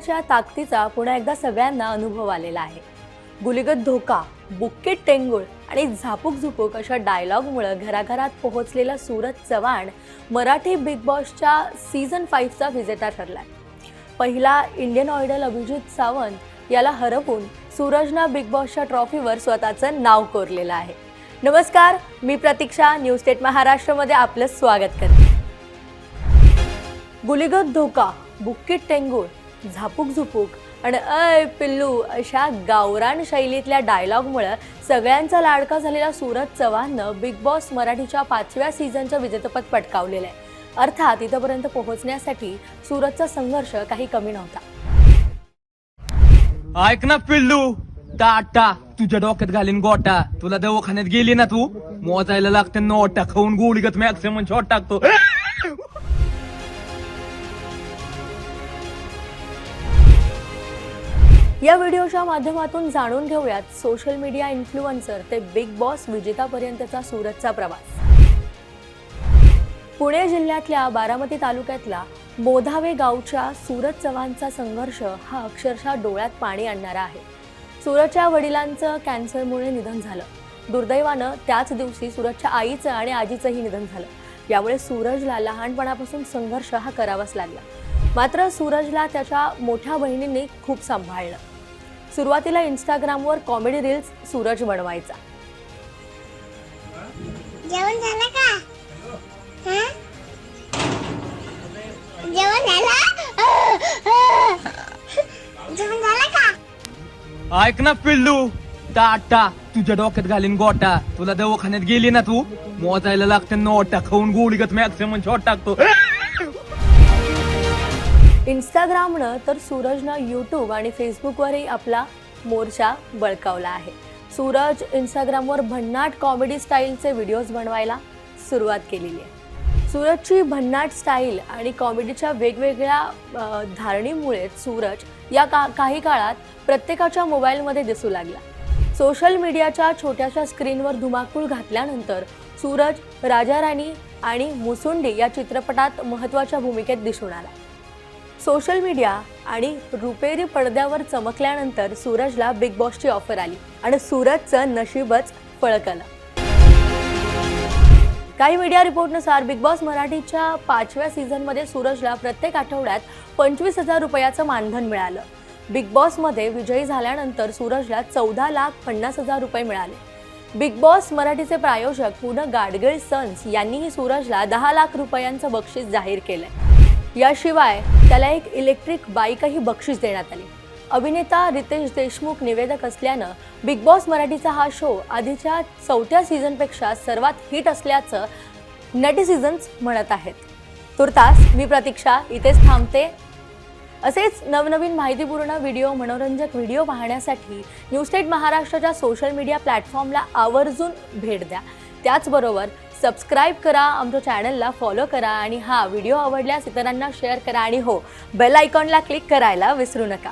मराठीच्या ताकदीचा पुन्हा एकदा सगळ्यांना अनुभव आलेला आहे. गुलिगत धोका बुक्कीट टेंगुळ आणि झापूक झुपूक अशा डायलॉगमुळं घराघरात पोहोचलेला सूरज चव्हाण मराठी बिग बॉसच्या सीझन फाईव्हचा विजेता ठरलाय. पहिला इंडियन आयडल अभिजित सावंत याला हरवून सूरजनं बिग बॉसच्या ट्रॉफीवर स्वतःचं नाव कोरलेलं आहे. नमस्कार मी प्रतीक्षा न्यूज स्टेट महाराष्ट्रमध्ये आपलं स्वागत करते. गुलिगत धोका बुक्कीट टेंगूळ झापूक झुपूक आणि अय पिल्लू अशा गावरान शैलीतल्या डायलॉगमुळं सगळ्यांचा लाडका झालेला सूरज चव्हाणनं बिग बॉस मराठीच्या पाचव्या सीझनचं विजेतेपद पटकावलेलं आहे. अर्थात इथंपर्यंत पोहोचण्यासाठी सूरजचा संघर्ष काही कमी नव्हता. ऐक ना पिल्लू टाटा तुझ्या डोक्यात घालीन गोटा. तुला दवाखान्यात गेली ना तू? मोजायला लागते नोटा खाऊन गोळीगत मॅक्सिमम शॉट टाकतो. या व्हिडिओच्या माध्यमातून जाणून घेऊयात सोशल मीडिया इन्फ्लुएन्सर ते बिग बॉस विजेतापर्यंतचा सूरजचा प्रवास. पुणे जिल्ह्यातल्या बारामती तालुक्यातला मोधावे गावच्या सूरज चव्हाणचा संघर्ष हा अक्षरशः डोळ्यात पाणी आणणारा आहे. सूरजच्या वडिलांचं कॅन्सरमुळे निधन झालं. दुर्दैवानं त्याच दिवशी सूरजच्या आईचं आणि आजीचंही निधन झालं. यामुळे सूरजला लहानपणापासून संघर्ष हा करावाच लागला. मात्र सूरजला त्याच्या मोठ्या बहिणींनी खूप सांभाळलं. सुरुवातीला इंस्टाग्रामवर कॉमेडी रील्स सूरज बनवायचा. जेवण झालं का? हं? जेवण झालं? जेवण झालं का? ऐक ना पिल्लू. टाटा तुझ्या डोक्यात घालीन गोटा. तुला दवाखान्यात गेली ना तू? मोजायला लागते नोटा खाऊन गोळीगत मॅक्सिमम शॉट टाकतो. इंस्टाग्रामनं तर सूरजनं यूट्यूब आणि फेसबुकवरही आपला मोर्चा बळकावला आहे. सूरज इंस्टाग्रामवर भन्नाट कॉमेडी स्टाईलचे व्हिडिओज बनवायला सुरुवात केलेली आहे. सूरजची भन्नाट स्टाईल आणि कॉमेडीच्या वेगवेगळ्या धारणीमुळे सूरज या का काही काळात प्रत्येकाच्या मोबाईलमध्ये दिसू लागला. सोशल मीडियाच्या छोट्याशा स्क्रीनवर धुमाकूळ घातल्यानंतर सूरज राजा राणी आणि मुसुंडी या चित्रपटात महत्त्वाच्या भूमिकेत दिसून आला. सोशल मीडिया आणि रुपेरी पडद्यावर चमकल्यानंतर सूरजला बिग बॉसची ऑफर आली आणि सूरजचं नशीबच फळकलं काही मीडिया रिपोर्टनुसार बिग बॉस मराठीच्या पाचव्या सीझनमध्ये सूरजला प्रत्येक आठवड्यात पंचवीस हजार रुपयाचं मानधन मिळालं. बिग बॉसमध्ये विजयी झाल्यानंतर सूरजला चौदा लाख पन्नास हजार रुपये मिळाले. बिग बॉस मराठीचे प्रायोजक पुन्हा गाडगीळ सन्स यांनीही सूरजला दहा लाख रुपयांचं बक्षीस जाहीर केलंय. याशिवाय त्याला एक इलेक्ट्रिक बाईकही बक्षीस देण्यात आली. अभिनेता रितेश देशमुख निवेदक असल्यानं बिग बॉस मराठीचा हा शो आधीच्या चौथ्या सीझनपेक्षा सर्वात हिट असल्याचं नेटिझिजन्स म्हणत आहेत. तुर्तास मी प्रतीक्षा इथेच थांबते. असेच नवनवीन माहितीपूर्ण व्हिडिओ मनोरंजक व्हिडिओ पाहण्यासाठी न्यूजटेट महाराष्ट्राच्या सोशल मीडिया प्लॅटफॉर्मला आवर्जून भेट द्या. त्याचबरोबर सबस्क्राईब करा आमच्या चॅनलला फॉलो करा आणि हा व्हिडिओ आवडल्यास इतरांना शेअर करा आणि हो बेल आयकॉनला क्लिक करायला विसरू नका.